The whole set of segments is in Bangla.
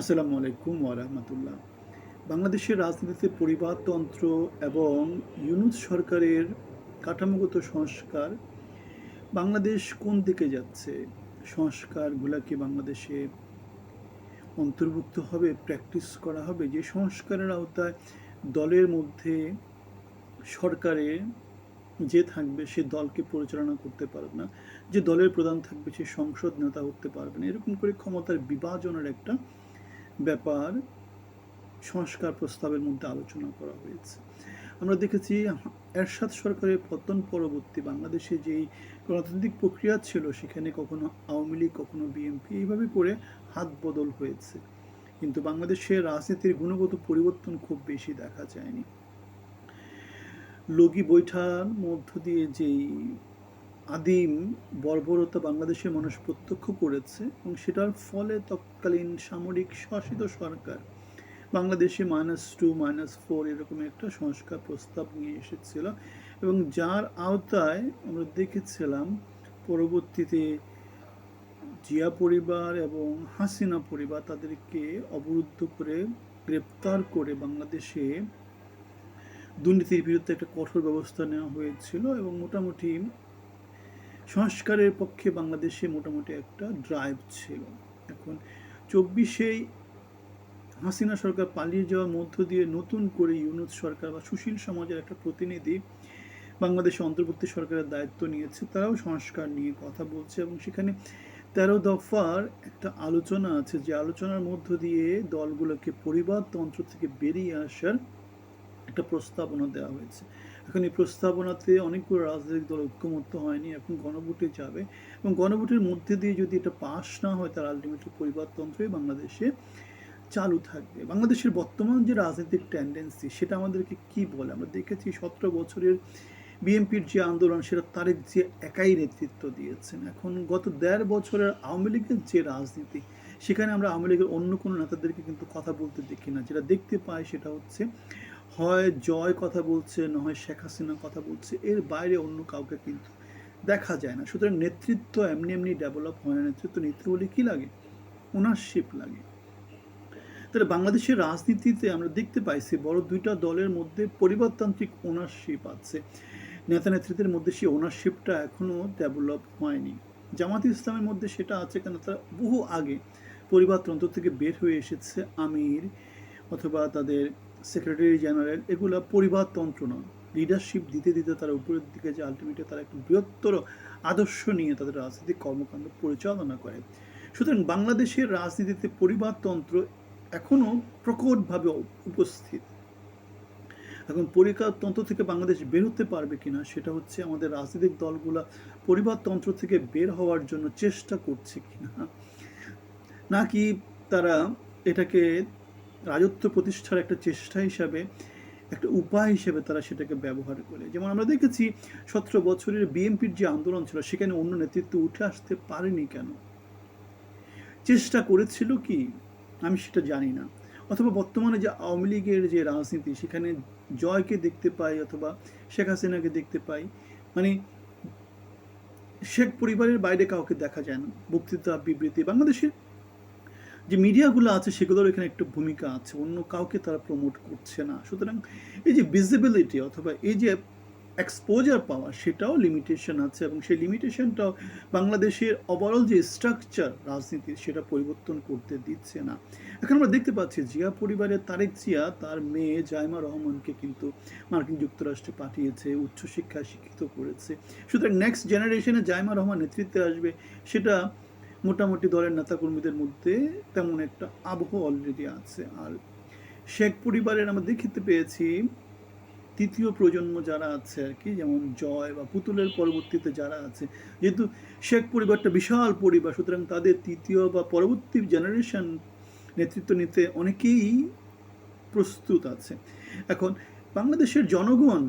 আসসালামু আলাইকুম ওরহমতুল্লাহ বাংলাদেশের রাজনীতিতে পরিবারতন্ত্র এবং ইউনুস সরকারের কাঠামোগত সংস্কার বাংলাদেশ কোন দিকে যাচ্ছে? সংস্কারগুলা কি বাংলাদেশে অন্তর্ভুক্ত হবে প্র্যাকটিস করা হবে? যে সংস্কারের আওতায় দলের মধ্যে সরকারে যে থাকবে, সে দলকে পরিচালনা করতে পারবে না, যে দলের প্রধান থাকবে, সে সংসদ নেতা হতে পারবে না, এরকম করে ক্ষমতার বিভাজনের একটা ব্যাপার সংস্কার প্রস্তাবের মধ্যে আলোচনা করা হয়েছে। আমরা দেখেছি, এরশাদ সরকারের পতন পরবর্তী বাংলাদেশে যেই গণতান্ত্রিক প্রক্রিয়া ছিল, সেখানে কখনো আওয়ামী লীগ, কখনো বিএনপি এইভাবে করে হাত বদল হয়েছে। কিন্তু বাংলাদেশের রাজনীতির গুণগত পরিবর্তন খুব বেশি দেখা যায়নি। লগি বৈঠার মধ্য দিয়ে যেই আদিম বর্বরতা বাংলাদেশের মানুষ প্রত্যক্ষ করেছে এবং সেটার ফলে তৎকালীন সামরিক শাসিত সরকার বাংলাদেশে মাইনাস টু মাইনাস ফোর এরকম একটা সংস্কার প্রস্তাব নিয়ে এসেছিল এবং যার আওতায় আমরা দেখেছিলাম পরবর্তীতে জিয়া পরিবার এবং হাসিনা পরিবার তাদেরকে অবরুদ্ধ করে গ্রেপ্তার করে বাংলাদেশে দুর্নীতির বিরুদ্ধে একটা কঠোর ব্যবস্থা নেওয়া হয়েছিল এবং মোটামুটি সংস্কারের পক্ষে বাংলাদেশে মোটামুটি একটা ড্রাইভ ছিল। এখন চব্বিশেই হাসিনা সরকার পালিয়ে যাওয়ার মধ্য দিয়ে নতুন করে ইউনুস সরকার বা সুশীল সমাজের একটা প্রতিনিধি বাংলাদেশে অন্তর্বর্তী সরকারের দায়িত্ব নিয়েছে, তারাও সংস্কার নিয়ে কথা বলছে এবং সেখানে তেরো দফার একটা আলোচনা আছে। যে আলোচনার মধ্য দিয়ে দলগুলোকে পরিবারতন্ত্র থেকে বেরিয়ে আসার একটা প্রস্তাবনা দেওয়া হয়েছে। এখন এই প্রস্তাবনাতে অনেকগুলো রাজনৈতিক দল ঐক্যমত্য হয়নি, এখন গণভোটে যাবে এবং গণভোটের মধ্যে দিয়ে যদি এটা পাশ না হয় তার আলটিমেটলি পরিবারতন্ত্রই বাংলাদেশে চালু থাকবে। বাংলাদেশের বর্তমান যে রাজনৈতিক টেন্ডেন্সি সেটা আমাদেরকে কি বলে? আমরা দেখেছি সতেরো বছরের বিএনপির যে আন্দোলন, সেটা তারেক যে একাই নেতৃত্ব দিয়েছেন। এখন গত দেড় বছরের আওয়ামী লীগের যে রাজনীতি, সেখানে আমরা আওয়ামী লীগের অন্য কোনো নেতাদেরকে কিন্তু কথা বলতে দেখি না। যেটা দেখতে পাই সেটা হচ্ছে হয় জয় কথা বলছে, না হয় শেখ হাসিনা কথা বলছে, এর বাইরে অন্য কাউকে কিন্তু দেখা যায় না। সুতরাং নেতৃত্ব এমনি এমনি ডেভেলপ হয় না। নেতৃত্ব নিতে বলে কী লাগে? ওনারশিপ লাগে। তাহলে বাংলাদেশের রাজনীতিতে আমরা দেখতে পাইছি, বড় দুইটা দলের মধ্যে পরিবারতান্ত্রিক ওনারশিপ আছে। নেতা নেতৃত্বের মধ্যে সেই ওনারশিপটা এখনও ডেভেলপ হয়নি। জামাত ইসলামের মধ্যে সেটা আছে কেন? তারা বহু আগে পরিবারতন্ত্র থেকে বের হয়ে এসেছে আমির অথবা তাদের সেক্রেটারি জেনারেল এগুলো পরিবারতন্ত্র না লিডারশিপ দিতে দিতে তারা উপরের দিকে যে আলটিমেটলি তারা একটু বৃহত্তর আদর্শ নিয়ে তাদের রাজনৈতিক কর্মকাণ্ড পরিচালনা করে। সুতরাং বাংলাদেশের রাজনীতিতে পরিবারতন্ত্র এখনও প্রকটভাবে উপস্থিত। এখন পরিবারতন্ত্র থেকে বাংলাদেশ বের হতে পারবে কিনা, সেটা হচ্ছে আমাদের রাজনৈতিক দলগুলা পরিবারতন্ত্র থেকে বের হওয়ার জন্য চেষ্টা করছে কিনা। নাকি তারা এটাকে রাজত্ব প্রতিষ্ঠার একটা চেষ্টা হিসাবে, একটা উপায় হিসেবে তারা সেটাকে ব্যবহার করে। যেমন আমরা দেখেছি, সতেরো বছরের বিএনপির যে আন্দোলন ছিল, সেখানে অন্য নেতৃত্ব উঠে আসতে পারেনি কেন? চেষ্টা করেছিল কি? আমি সেটা জানি না। অথবা বর্তমানে যে আওয়ামী লীগের যে রাজনীতি, সেখানে জয়কে দেখতে পাই অথবা শেখ হাসিনাকে দেখতে পাই। মানে শেখ পরিবারের বাইরে কাউকে দেখা যায় না। বক্তৃতা, বিবৃতি, বাংলাদেশের যে মিডিয়াগুলো আছে, সেগুলোর এখানে একটু ভূমিকা আছে। অন্য কাউকে তারা প্রমোট করছে না। সুতরাং এই যে ভিজিবিলিটি অথবা এই যে এক্সপোজার পাওয়া, সেটাও লিমিটেশন আছে এবং সেই লিমিটেশনটাও বাংলাদেশের ওভারঅল যে স্ট্রাকচার রাজনীতির সেটা পরিবর্তন করতে দিচ্ছে না। এখন আমরা দেখতে পাচ্ছি, জিয়া পরিবারের তারেক জিয়া, তার মেয়ে জাইমা রহমানকে কিন্তু মার্কিন যুক্তরাষ্ট্রে পাঠিয়েছে, উচ্চশিক্ষায় শিক্ষিত করেছে। সুতরাং নেক্সট জেনারেশনে জাইমা রহমান নেতৃত্বে আসবে, সেটা মোটামুটি দলের নেতাকর্মীদের মধ্যে তেমন একটা আবহ অলরেডি আছে। আর শেখ পরিবারের আমরা দেখিতে পেয়েছি, তৃতীয় প্রজন্ম যারা আছে আর কি, যেমন জয় বা পুতুলের পরবর্তীতে যারা আছে, যেহেতু শেখ পরিবারটা বিশাল পরিবার, সুতরাং তাদের তৃতীয় বা পরবর্তী জেনারেশন নেতৃত্ব নিতে অনেকেই প্রস্তুত আছে। এখন বাংলাদেশের জনগণ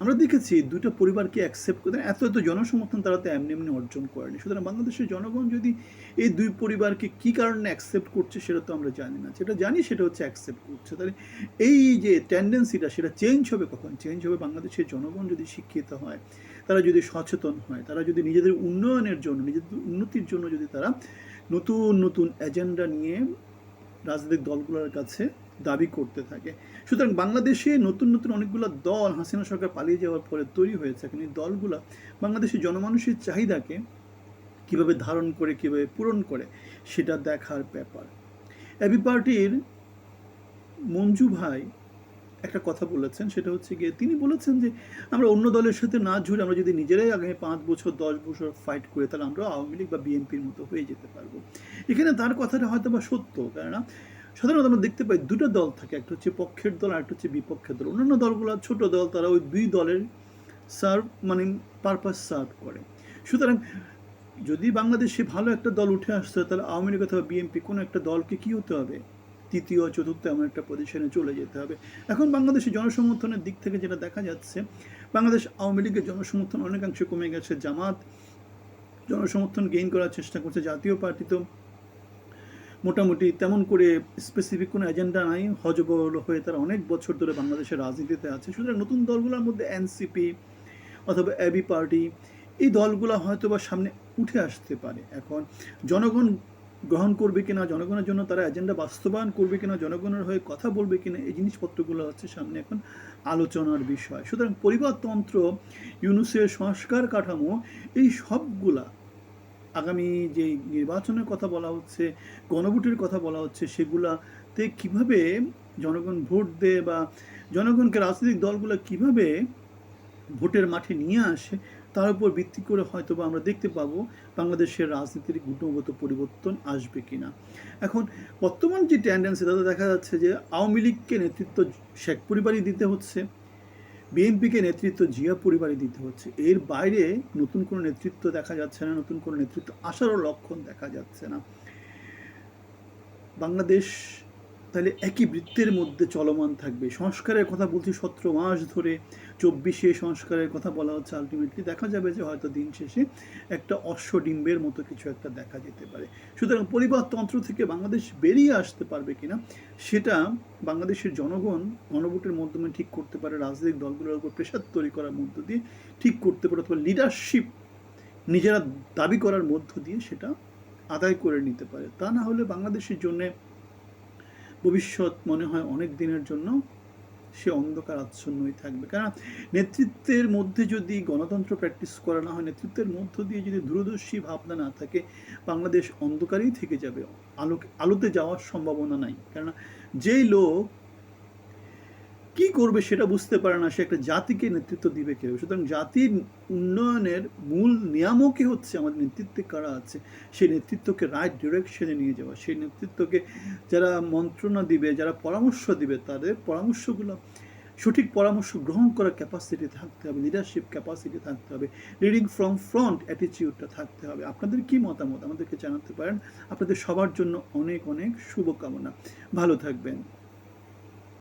আমরা দেখেছি দুটো পরিবারকে অ্যাকসেপ্ট করে, এত এত জনসমর্থন তারা তো এমনি এমনি অর্জন করেনি। সুতরাং বাংলাদেশের জনগণ যদি এই দুই পরিবারকে কী কারণে অ্যাকসেপ্ট করছে সেটা তো আমরা জানি না। যেটা জানি সেটা হচ্ছে অ্যাকসেপ্ট করছে। তাহলে এই যে টেন্ডেন্সিটা সেটা চেঞ্জ হবে কখন? চেঞ্জ হবে বাংলাদেশের জনগণ যদি শিক্ষিত হয়, তারা যদি সচেতন হয়, তারা যদি নিজেদের উন্নয়নের জন্য, নিজেদের উন্নতির জন্য যদি তারা নতুন নতুন এজেন্ডা নিয়ে রাজনৈতিক দলগুলোর কাছে দাবি করতে থাকে। সুতরাং বাংলাদেশে নতুন নতুন অনেকগুলো দল হাসিনা সরকার পালিয়ে যাওয়ার পরে তৈরি হয়েছে। এখন এই দলগুলো বাংলাদেশের জনমানুষের চাহিদাকে কীভাবে ধারণ করে, কীভাবে পূরণ করে, সেটা দেখার ব্যাপার। এবি পার্টির মঞ্জু ভাই একটা কথা বলেছেন, সেটা হচ্ছে গিয়ে তিনি বলেছেন যে, আমরা অন্য দলের সাথে না জুড়ে আমরা যদি নিজেরাই আগামী পাঁচ বছর, দশ বছর ফাইট করে, তাহলে আমরা আওয়ামী লীগ বা বিএনপির মতো হয়ে যেতে পারব। এখানে তার কথাটা হয়তো বা সত্য, কেননা সাধারণত আমরা দেখতে পাই দুটো দল থাকে, একটা হচ্ছে পক্ষের দল আর একটা হচ্ছে বিপক্ষের দল। অন্যান্য দলগুলো, ছোট দল, তারা ওই দুই দলের সার্ভ মানে পারপাস সার্ভ করে। সুতরাং যদি বাংলাদেশে ভালো একটা দল উঠে আসতে হয় তাহলে আওয়ামী লীগ অথবা বিএনপি কোনো একটা দলকে কী হতে হবে? তৃতীয়, চতুর্থ এমন একটা পজিশনে চলে যেতে হবে। এখন বাংলাদেশের জনসমর্থনের দিক থেকে যেটা দেখা যাচ্ছে, বাংলাদেশ আওয়ামী লীগের জনসমর্থন অনেকাংশে কমে গেছে। জামাত জনসমর্থন গেইন করার চেষ্টা করছে, জাতীয় পার্টি তো মোটামুটি তেমন করে স্পেসিফিক কোনো এজেন্ডা নাই হজবরল হয়ে তারা অনেক বছর ধরে বাংলাদেশের রাজনীতিতে আছে। সুতরাং নতুন দলগুলোর মধ্যে এনসিপি অথবা এবি পার্টি এই দলগুলো হয়তো বা সামনে উঠে আসতে পারে। এখন জনগণ গ্রহণ করবে কিনা, জনগণের জন্য তারা এজেন্ডা বাস্তবায়ন করবে কিনা, জনগণের হয়ে কথা বলবে কিনা, এই জিনিসপত্রগুলো হচ্ছে সামনে এখন আলোচনার বিষয়। সুতরাং পরিবারতন্ত্র, ইউনুসের সংস্কার কাঠামো, এই সবগুলা আগামী যে নির্বাচনের কথা বলা হচ্ছে, গণভোটের কথা বলা হচ্ছে, সেগুলাতে কীভাবে জনগণ ভোট দেয় বা জনগণকে রাজনৈতিক দলগুলো কীভাবে ভোটের মাঠে নিয়ে আসে, তার উপর ভিত্তি করে হয়তো বা আমরা দেখতে পাবো বাংলাদেশের রাজনীতির গুণগত পরিবর্তন আসবে কিনা। এখন বর্তমান যে টেন্ডেন্সি তাতে দেখা যাচ্ছে যে আওয়ামী লীগকে নেতৃত্ব শেখ পরিবারই দিতে হচ্ছে। বিএনপিকে নেতৃত্ব জিয়া পরিবারে দিতে হচ্ছে। এর বাইরে নতুন কোনো নেতৃত্ব দেখা যাচ্ছে না, নতুন কোনো নেতৃত্ব আসারও লক্ষণ দেখা যাচ্ছে না। বাংলাদেশ তাহলে একই বৃত্তের মধ্যে চলমান থাকবে। সংস্কারের কথা বলছি সতেরো মাস ধরে। চব্বিশে সংস্কারের কথা বলা হচ্ছে আলটিমেটলি দেখা যাবে যে হয়তো দিন শেষে একটা অশ্বডিম্বের মতো কিছু একটা দেখা যেতে পারে। সুতরাং পরিবারতন্ত্র থেকে বাংলাদেশ বেরিয়ে আসতে পারবে কিনা, সেটা বাংলাদেশের জনগণ গণভোটের মাধ্যমে ঠিক করতে পারে, রাজনৈতিক দলগুলোর উপর প্রেশার তৈরি করার মধ্য দিয়ে ঠিক করতে পারে অথবা লিডারশিপ নিজেরা দাবি করার মধ্য দিয়ে সেটা আদায় করে নিতে পারে। তা না হলে বাংলাদেশের জন্যে ভবিষ্যৎ মনে হয় অনেক দিনের জন্য সে অন্ধকার আচ্ছন্নই থাকবে। কারণ নেতৃত্বের মধ্যে যদি গণতন্ত্র প্র্যাকটিস করা না হয়, নেতৃত্বের মধ্য দিয়ে যদি দূরদর্শী ভাবনা না থাকে, বাংলাদেশ অন্ধকারেই থেকে যাবে। আলোক, আলোতে যাওয়ার সম্ভাবনা নাই। কেননা যেই লোক কি করবে সেটা বুঝতে পারে না, সে একটা জাতিকে নেতৃত্ব দিবে কেউ। সুতরাং জাতির উন্নয়নের মূল নিয়ামকই হচ্ছে আমাদের নেতৃত্বে কারা আছে, সেই নেতৃত্বকে রাইট ডিরেকশনে নিয়ে যাওয়া। সেই নেতৃত্বকে যারা মন্ত্রণা দিবে, যারা পরামর্শ দিবে, তাদের পরামর্শগুলো, সঠিক পরামর্শ গ্রহণ করার ক্যাপাসিটি থাকতে হবে লিডারশিপ ক্যাপাসিটি থাকতে হবে লিডিং ফ্রম ফ্রন্ট অ্যাটিটিউডটা থাকতে হবে। আপনাদের কি মতামত? আমাদেরকে জানাতে পারেন। আপনাদের সবার জন্য অনেক অনেক শুভকামনা। ভালো থাকবেন।